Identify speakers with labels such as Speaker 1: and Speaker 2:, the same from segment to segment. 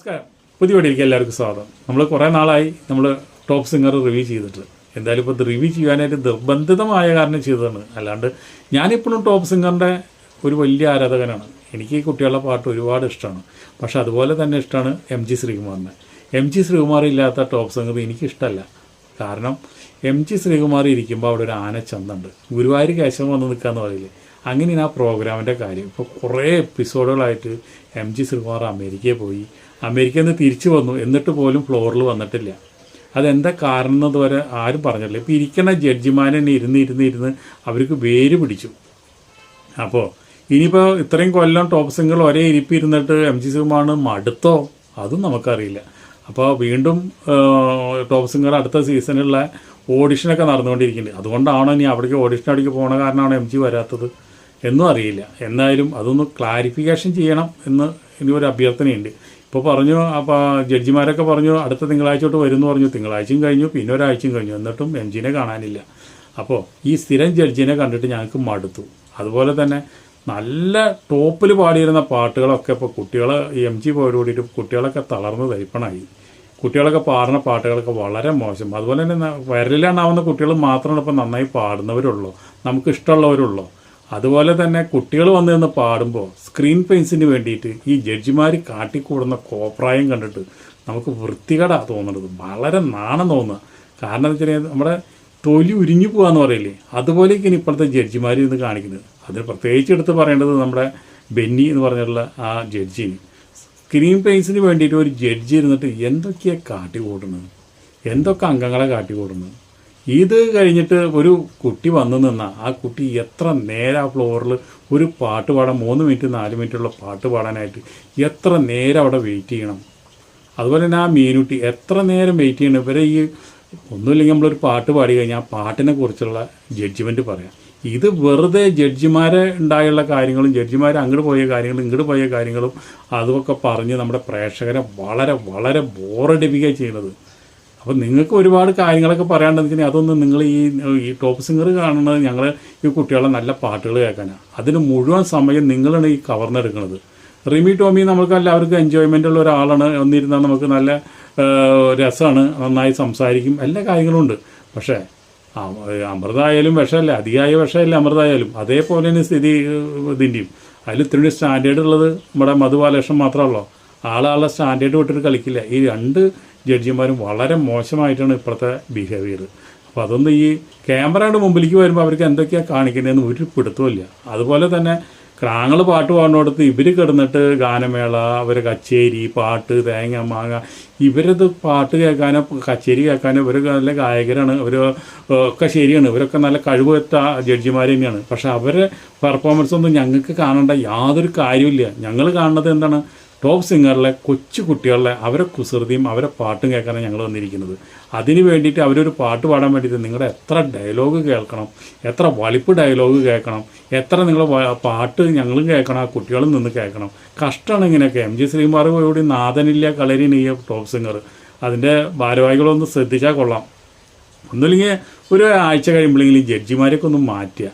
Speaker 1: നമസ്കാരം. പുതിയ വീഡിയോയിലേക്ക് എല്ലാവർക്കും സ്വാഗതം. നമ്മൾ കുറേ നാളായി നമ്മൾ ടോപ്പ് സിംഗർ റിവ്യൂ ചെയ്തിട്ട്. എന്തായാലും ഇപ്പോൾ റിവ്യൂ ചെയ്യാനായിട്ട് നിർബന്ധിതമായ കാരണം ചെയ്തതാണ്. അല്ലാണ്ട് ഞാനിപ്പോഴും ടോപ്പ് സിംഗറിന്റെ ഒരു വലിയ ആരാധകനാണ്. എനിക്ക് ഈ കുട്ടികളുടെ പാട്ട് ഒരുപാട് ഇഷ്ടമാണ്. പക്ഷെ അതുപോലെ തന്നെ ഇഷ്ടമാണ് എം ജി ശ്രീകുമാറിനെ. എം ജി ശ്രീകുമാർ ഇല്ലാത്ത ടോപ്പ് സിംഗർ എനിക്കിഷ്ടമല്ല കാരണം എം ജി ശ്രീകുമാർ ഇരിക്കുമ്പോൾ അവിടെ ഒരു ആനച്ചന്തുണ്ട്. ഗുരുവായൂർ കേശവൻ വന്ന് നിൽക്കാന്ന് പറയില്ലേ? അങ്ങനെയാണ് ആ പ്രോഗ്രാമിന്റെ കാര്യം. ഇപ്പോൾ കുറേ എപ്പിസോഡുകളായിട്ട് എം ജി ശ്രീകുമാർ അമേരിക്കയിൽ പോയി. അമേരിക്കയിൽ നിന്ന് തിരിച്ചു വന്നു. എന്നിട്ട് പോലും ഫ്ലോറിൽ വന്നിട്ടില്ല. അതെന്താ കാരണം എന്നതുവരെ ആരും പറഞ്ഞില്ല ഇപ്പോൾ ഇരിക്കുന്ന ജഡ്ജിമാരെ തന്നെ ഇരുന്ന് ഇരുന്ന് ഇരുന്ന് അവർക്ക് വേര് പിടിച്ചു. അപ്പോൾ ഇനിയിപ്പോൾ ഇത്രയും കൊല്ലം ടോപ്പ് സിംഗിൾ ഒരേ ഇരിപ്പ് ഇരുന്നിട്ട് എം ജി സിമാണ് മടുത്തോ? അതും നമുക്കറിയില്ല. അപ്പോൾ വീണ്ടും ടോപ്പ് സിംഗർ അടുത്ത സീസണിലുള്ള ഓഡിഷനൊക്കെ നടന്നുകൊണ്ടിരിക്കുന്നുണ്ട്. അതുകൊണ്ടാണോ ഇനി അവിടേക്ക് ഓഡിഷൻ അവിടേക്ക് പോണ കാരണമാണ് എം ജി വരാത്തത്? എന്നും അറിയില്ല. എന്നാലും അതൊന്ന് ക്ലാരിഫിക്കേഷൻ ചെയ്യണം എന്ന് ഇനി ഒരു അഭ്യർത്ഥനയുണ്ട്. ഇപ്പോൾ പറഞ്ഞു അപ്പോൾ ജഡ്ജിമാരൊക്കെ പറഞ്ഞു അടുത്ത തിങ്കളാഴ്ച തൊട്ട് വരുമെന്ന് പറഞ്ഞു. തിങ്കളാഴ്ചയും കഴിഞ്ഞു പിന്നെ ഒരാഴ്ചയും കഴിഞ്ഞു. എന്നിട്ടും എം ജിനെ കാണാനില്ല. അപ്പോൾ ഈ സ്ഥിരം ജഡ്ജിനെ കണ്ടിട്ട് ഞങ്ങൾക്ക് മടുത്തു. അതുപോലെ തന്നെ നല്ല ടോപ്പിൽ പാടിയിരുന്ന പാട്ടുകളൊക്കെ ഇപ്പോൾ കുട്ടികൾ എം ജി പോയോട് കൂടിയിട്ട് കുട്ടികളൊക്കെ തളർന്ന് തരിപ്പണായി. കുട്ടികളൊക്കെ പാടുന്ന പാട്ടുകളൊക്കെ വളരെ മോശം. അതുപോലെ തന്നെ വരലിലാണാവുന്ന കുട്ടികൾ മാത്രമാണ് ഇപ്പോൾ നന്നായി പാടുന്നവരുള്ളൂ. നമുക്ക് ഇഷ്ടമുള്ളവരുള്ളൂ. അതുപോലെ തന്നെ കുട്ടികൾ വന്നു നിന്ന് പാടുമ്പോൾ സ്ക്രീൻ പെയിൻസിന് വേണ്ടിയിട്ട് ഈ ജഡ്ജിമാർ കാട്ടിക്കൂടുന്ന കോപ്രായം കണ്ടിട്ട് നമുക്ക് വൃത്തികേടാ തോന്നുന്നത്. വളരെ നാണം തോന്നുക. കാരണം എന്ന് വെച്ചാൽ നമ്മുടെ തൊലി ഉരിഞ്ഞു പോകാന്ന് പറയില്ലേ? അതുപോലെയൊക്കെയാണ് ഇപ്പോഴത്തെ ജഡ്ജിമാർ ഇന്ന് കാണിക്കുന്നത്. അതിൽ പ്രത്യേകിച്ച് എടുത്ത് പറയേണ്ടത് നമ്മുടെ ബെന്നി എന്ന് പറഞ്ഞിട്ടുള്ള ആ ജഡ്ജിന് സ്ക്രീൻ പെയിൻസിന് വേണ്ടിയിട്ട് ഒരു ജഡ്ജി ഇരുന്നിട്ട് എന്തൊക്കെയാണ് കാട്ടിക്കൂട്ടുന്നത് എന്തൊക്കെ അംഗങ്ങളെ കാട്ടിക്കൂട്ടുന്നത് ഇത് കഴിഞ്ഞിട്ട് ഒരു കുട്ടി വന്നു നിന്ന. ആ കുട്ടി എത്ര നേരം ആ ഫ്ലോറിൽ ഒരു പാട്ട് പാടാൻ മൂന്ന് മിനിറ്റ് നാല് മിനിറ്റുള്ള പാട്ട് പാടാനായിട്ട് എത്ര നേരം അവിടെ വെയിറ്റ് ചെയ്യണം? അതുപോലെ തന്നെ ആ മീനുട്ടി എത്ര നേരം വെയിറ്റ് ചെയ്യണം? ഇവരെ ഈ ഒന്നുമില്ലെങ്കിൽ നമ്മളൊരു പാട്ട് പാടി കഴിഞ്ഞാൽ ആ പാട്ടിനെ കുറിച്ചുള്ള ജഡ്ജ്മെന്റ് പറയാം. ഇത് വെറുതെ ജഡ്ജിമാരെ ഉണ്ടായുള്ള കാര്യങ്ങളും ജഡ്ജിമാരെ അങ്ങോട്ട് പോയ കാര്യങ്ങളും ഇങ്ങോട്ട് പോയ കാര്യങ്ങളും അതുമൊക്കെ പറഞ്ഞ് നമ്മുടെ പ്രേക്ഷകരെ വളരെ വളരെ ബോറടിപ്പിക്കുകയാണ് ചെയ്യുന്നത്. അപ്പോൾ നിങ്ങൾക്ക് ഒരുപാട് കാര്യങ്ങളൊക്കെ പറയാണ്ടെങ്കിൽ അതൊന്നും നിങ്ങൾ ഈ ഈ ടോപ്പ് സിംഗർ കാണുന്നത് ഞങ്ങൾ ഈ കുട്ടികളെ നല്ല പാട്ടുകൾ കേൾക്കാനാണ് അതിന് മുഴുവൻ സമയം നിങ്ങളാണ് ഈ കവർന്നെടുക്കുന്നത് റിമി ടോമി നമുക്ക് എല്ലാവർക്കും എൻജോയ്മെന്റ് ഉള്ള ഒരാളാണ്. വന്നിരുന്നാൽ നമുക്ക് നല്ല രസമാണ് നന്നായി സംസാരിക്കും. എല്ലാ കാര്യങ്ങളും ഉണ്ട്. പക്ഷേ അമൃതായാലും വിഷമല്ല. അതിയായ വിഷമല്ല അമൃതായാലും. അതേപോലെ തന്നെ സ്ഥിതി ഇതിന്റെയും അതിൽ ഇത്രയും സ്റ്റാൻഡേർഡ് ഉള്ളത് നമ്മുടെ മധുബാലകൃഷ്ണൻ മാത്രമല്ലോ. ആളാളുടെ സ്റ്റാൻഡേർഡ് വിട്ടിട്ട് കളിക്കില്ല. ഈ രണ്ട് ജഡ്ജിമാരും വളരെ മോശമായിട്ടാണ് ഇപ്പോഴത്തെ ബിഹേവിയർ അപ്പോൾ അതൊന്നും ഈ ക്യാമറയുടെ മുമ്പിലേക്ക് വരുമ്പോൾ അവർക്ക് എന്തൊക്കെയാണ് കാണിക്കേണ്ടതെന്ന് ഒരു പിടുത്തമില്ല അതുപോലെ തന്നെ ക്രാങ്ങൾ പാട്ട് പാടുന്നിടത്ത് ഇവർ കിടന്നിട്ട് ഗാനമേള അവരെ കച്ചേരി പാട്ട് തേങ്ങ മാങ്ങ ഇവരത് പാട്ട് കേൾക്കാനോ കച്ചേരി കേൾക്കാനോ ഇവർ നല്ല ഗായകരാണ്. ഇവർ ഒക്കെ ശരിയാണ്. ഇവരൊക്കെ നല്ല കഴിവുറ്റ ജഡ്ജിമാർ തന്നെയാണ്. പക്ഷെ അവരെ പെർഫോമൻസ് ഒന്നും ഞങ്ങൾക്ക് കാണേണ്ട യാതൊരു കാര്യമില്ല ഞങ്ങൾ കാണുന്നത് എന്താണ്? ടോപ്പ് സിംഗറിലെ കൊച്ചു കുട്ടികളിലെ അവരെ കുസൃതിയും അവരെ പാട്ടും കേൾക്കാനാണ് ഞങ്ങൾ വന്നിരിക്കുന്നത്. അതിന് വേണ്ടിയിട്ട് അവരൊരു പാട്ട് പാടാൻ വേണ്ടിയിട്ട് നിങ്ങളുടെ എത്ര ഡയലോഗ് കേൾക്കണം എത്ര വളിപ്പ് ഡയലോഗ് കേൾക്കണം എത്ര നിങ്ങൾ പാട്ട് ഞങ്ങളും കേൾക്കണം ആ കുട്ടികളും നിന്ന് കേൾക്കണം. കഷ്ടമാണ് ഇങ്ങനെയൊക്കെ. എം ജി ശ്രീകുമാർ കൂടി നാഥനില്ല കളരി നെയ്യ ടോപ്പ് സിംഗർ. അതിന്റെ ഭാരവാഹികളൊന്ന് ശ്രദ്ധിച്ചാൽ കൊള്ളാം. ഒന്നുമില്ലെങ്കിൽ ഒരു ആഴ്ച കഴിയുമ്പോഴെങ്കിലും ജഡ്ജിമാരെയൊക്കെ ഒന്ന് മാറ്റുക.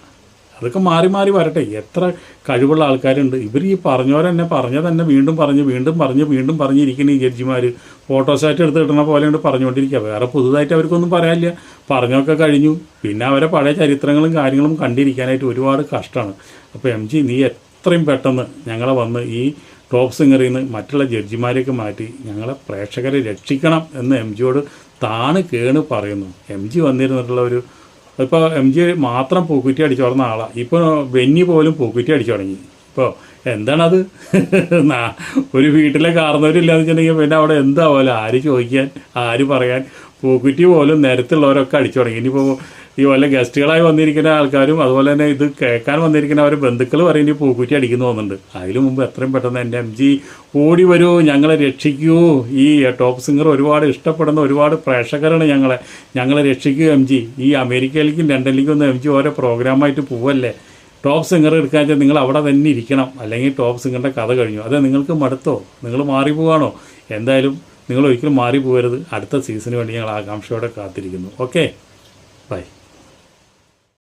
Speaker 1: അതൊക്കെ മാറി മാറി വരട്ടെ. എത്ര കഴിവുള്ള ആൾക്കാരുണ്ട്. ഇവർ ഈ പറഞ്ഞവരെന്നെ പറഞ്ഞ തന്നെ വീണ്ടും പറഞ്ഞ് വീണ്ടും പറഞ്ഞ് വീണ്ടും പറഞ്ഞിരിക്കുന്ന ഈ ജഡ്ജിമാർ ഫോട്ടോസാറ്റ് എടുത്ത് പോലെ കൊണ്ട് പറഞ്ഞുകൊണ്ടിരിക്കുക വേറെ പുതുതായിട്ട് അവർക്കൊന്നും പറയാനില്ല. പറഞ്ഞൊക്കെ കഴിഞ്ഞു. പിന്നെ അവരെ പഴയ ചരിത്രങ്ങളും കാര്യങ്ങളും കണ്ടിരിക്കാനായിട്ട് ഒരുപാട് കഷ്ടമാണ്. അപ്പോൾ എം ജി നീ എത്രയും പെട്ടെന്ന് ഞങ്ങളെ വന്ന് ഈ ടോപ്പ് സിംഗറിൽ നിന്ന് മറ്റുള്ള ജഡ്ജിമാരെയൊക്കെ മാറ്റി ഞങ്ങളെ പ്രേക്ഷകരെ രക്ഷിക്കണം എന്ന് എം ജിയോട് താണ് കേണ് പറയുന്നു. എം ജി വന്നിരുന്നിട്ടുള്ള ഒരു ഇപ്പോൾ എം ജി മാത്രം പൂക്കുറ്റി അടിച്ചു തുടർന്ന ആളാണ് ഇപ്പോൾ വെന്നി പോലും പൂക്കുറ്റി അടിച്ചു തുടങ്ങി. ഇപ്പോൾ എന്താണത്? ഒരു വീട്ടിലെ കാർന്നവരില്ലാന്ന് വെച്ചിട്ടുണ്ടെങ്കിൽ പിന്നെ അവിടെ എന്താവുമല്ലോ ആര് ചോദിക്കാൻ? ആര് പറയാൻ? പൂക്കുറ്റി പോലും നേരത്തുള്ളവരൊക്കെ അടിച്ചു തുടങ്ങി. ഇനിയിപ്പോൾ ഈ വല്ല ഗസ്റ്റുകളായി വന്നിരിക്കുന്ന ആൾക്കാരും അതുപോലെ തന്നെ ഇത് കേൾക്കാൻ വന്നിരിക്കുന്ന അവർ ബന്ധുക്കൾ പറയും ഈ പൂക്കുറ്റി അടിക്കുന്നു തോന്നുന്നുണ്ട്. അതിനു മുമ്പ് എത്രയും പെട്ടെന്ന് എന്റെ എം ജി ഓടി വരൂ ഞങ്ങളെ രക്ഷിക്കൂ. ഈ ടോപ്പ് സിംഗർ ഒരുപാട് ഇഷ്ടപ്പെടുന്ന ഒരുപാട് പ്രേക്ഷകരാണ് ഞങ്ങളെ. ഞങ്ങളെ രക്ഷിക്കൂ എം ജി. ഈ അമേരിക്കയിലേക്കും ലണ്ടനിലേക്കും ഒന്നും എം ജി ഓരോ പ്രോഗ്രാമായിട്ട് പോവല്ലേ? ടോപ്പ് സിംഗർ എടുക്കാൻ വെച്ചാൽ നിങ്ങൾ അവിടെ തന്നെ ഇരിക്കണം. അല്ലെങ്കിൽ ടോപ്പ് സിംഗറിന്റെ കഥ കഴിഞ്ഞു. അത് നിങ്ങൾക്ക് മടുത്തോ? നിങ്ങൾ മാറി പോവാണോ എന്തായാലും നിങ്ങൾ ഒരിക്കലും മാറി പോകരുത് അടുത്ത സീസണിന് വേണ്ടി ഞങ്ങൾ ആകാംക്ഷയോടെ കാത്തിരിക്കുന്നു. Okay bye